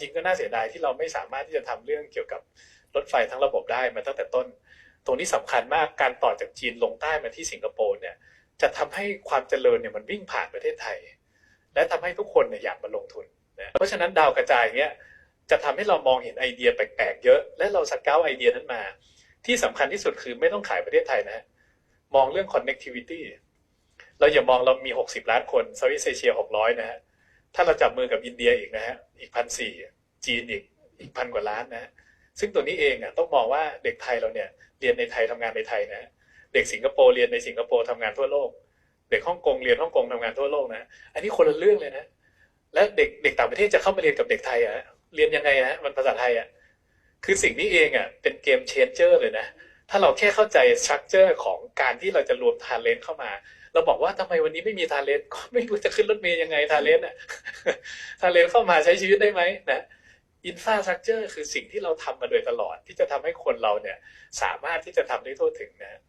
จริงก็น่าเสียดายที่เราไม่สามารถที่จะทำเรื่องเกี่ยวกับรถไฟทั้งระบบได้มาตั้งแต่ต้น ตรงนี้สำคัญมากการต่อจากจีนลงใต้มาที่สิงคโปร์เนี่ยจะทำให้ความเจริญเนี่ยมันวิ่งผ่านประเทศไทย และทำให้ทุกคนเนี่ยอยากมาลงทุนนะเพราะฉะนั้นดาวกระจายเนี่ยจะทำให้เรามองเห็นไอเดียแปลกๆเยอะ และเราสเกลไอเดียนั้นมา ที่สำคัญที่สุดคือไม่ต้องขายประเทศไทยนะฮะมองเรื่อง connectivity เราอย่ามองเรามี 60 ล้านคนเซาท์อีสเอเชีย600 นะฮะ ถ้าเราจับมือกับอินเดียอีกนะฮะอีกพันสี่จีนอีกอีกพันกว่าล้านนะฮะซึ่งตัวนี้เองอะต้องมองว่าเด็กไทยเราเนี่ยเรียนในไทยทำงานในไทยนะฮะเด็กสิงคโปร์เรียนในสิงคโปร์ทำงานทั่วโลก เด็กฮ่องกงเรียนฮ่องกงทำงานทั่วโลกนะอันนี้คนละเรื่องเลยนะและเด็กเด็กต่างประเทศจะเข้ามาเรียนกับเด็กไทยอะเรียนยังไงฮะมันภาษาไทยอะคือสิ่งนี้เองอะเป็นเกมเชนเจอร์เลยนะ ถ้าเราแค่เข้าใจสตรัคเจอร์ของการที่เราจะรวมทาเลนต์เข้ามา เราบอกว่าทำไมวันนี้ไม่มีทาเลนต์ก็ไม่รู้จะขึ้นรถเมย์ยังไงทาเลนต์อะทาเลนต์เข้ามาใช้ชีวิตได้ไหมนะอินฟาสตรัคเจอร์คือสิ่งที่เราทำมาโดยตลอดที่จะทำให้คนเราเนี่ยสามารถที่จะทำได้ทั่วถึงนะ